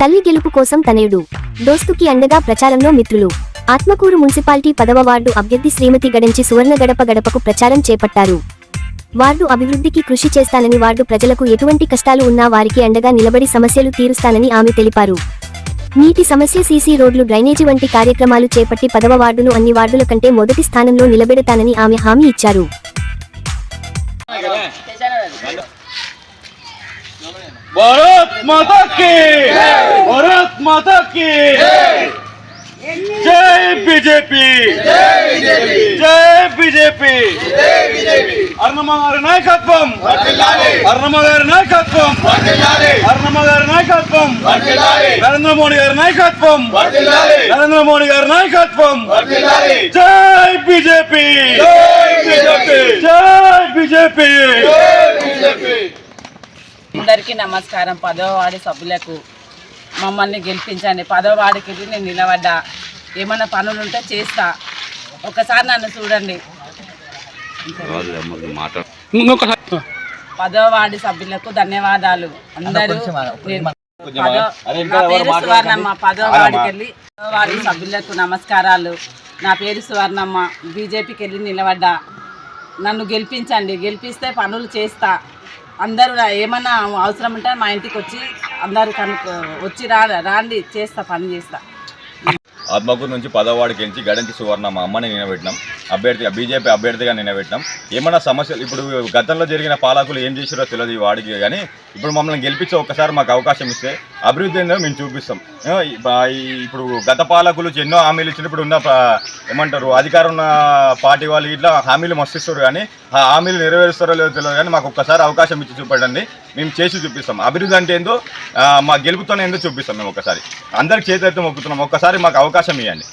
తల్లి గెలుపు కోసం తనయుడు. దోస్తుకి అండగా ప్రచారంలో మిత్రులు. ఆత్మకూరు మున్సిపాలిటీ పదవ వార్డు అభ్యర్థి శ్రీమతి గడించి సువర్ణ గడప గడపకు ప్రచారం చేపట్టారు. వార్డు అభివృద్ధికి కృషి చేస్తానని వార్డు ప్రజలకు ఎటువంటి కష్టాలు ఉన్నా వారికి అండగా నిలబడి సమస్యలు తీరుస్తానని ఆమె తెలిపారు. నీటి సమస్య సీసీ రోడ్లు డ్రైనేజీ వంటి కార్యక్రమాలు చేపట్టి పదవ వార్డును అన్ని వార్డుల కంటే మొదటి స్థానంలో నిలబెడతానని ఆమె హామీ ఇచ్చారు. भारत माता की भारत माता की जय बीजेपी जय बीजेपी అర్ణమ్మ గారి నాయకత్వం అర్ణమ్మ గారి నాయకత్వం అర్ణమ్మ గారి నాయకత్వం నరేంద్ర మోడీ గారి నాయకత్వం నరేంద్ర మోడీ గారి నాయకత్వం జై బీజేపీ జై బీజేపీ అందరికీ నమస్కారం. పదవ వార్డు సభ్యులకు మమ్మల్ని గెలిపించండి. పదవ వార్డుకి వెళ్ళి నేను నిలబడ్డా. ఏమైనా పనులు ఉంటే చేస్తా. ఒకసారి నన్ను చూడండి. పదవ వార్డు సభ్యులకు ధన్యవాదాలు. అందరూ నేను పదో- నా పేరు సువర్ణమ్మ. పదవ వెళ్ళి పదవ వార్డు సభ్యులకు నమస్కారాలు. నా పేరు సువర్ణమ్మ. బీజేపీకి వెళ్ళి నిలబడ్డా. నన్ను గెలిపించండి. గెలిపిస్తే పనులు చేస్తా. అందరూ ఏమన్నా అవసరం ఉంటే మా ఇంటికి వచ్చి అందరు కనుక వచ్చి రా రాండి చేస్తా పని చేస్తా. ఆత్మకూరు నుంచి పదవాడికి ఎంచి గడంకి సువర్ణ మా అమ్మని నిలబెట్టినాం. అభ్యర్థి బీజేపీ అభ్యర్థిగా నిలబెట్టినాం. ఏమైనా సమస్యలు ఇప్పుడు గతంలో జరిగిన పాలకులు ఏం చేసారో తెలియదు ఈ వాడికి కానీ ఇప్పుడు మమ్మల్ని గెలిపించి ఒక్కసారి మాకు అవకాశం ఇస్తే అభివృద్ధి ఏందో మేము చూపిస్తాం. ఇప్పుడు గత పాలకులు ఎన్నో హామీలు ఇచ్చిన ఇప్పుడు ఉన్న ఏమంటారు అధికారం ఉన్న పార్టీ వాళ్ళు ఇట్లా హామీలు మస్తిస్తారు కానీ ఆ హామీలు నెరవేరుస్తారో లేదో తెలియదు కానీ మాకు ఒక్కసారి అవకాశం ఇచ్చి చూపడండి. మేము చేసి చూపిస్తాం. అభివృద్ధి అంటే ఏందో మా గెలుపుతోనే ఏందో చూపిస్తాం మేము ఒకసారి. అందరికి చేతి మొక్కుతున్నాం. ఒక్కసారి మాకు అవకాశం ఇవ్వండి.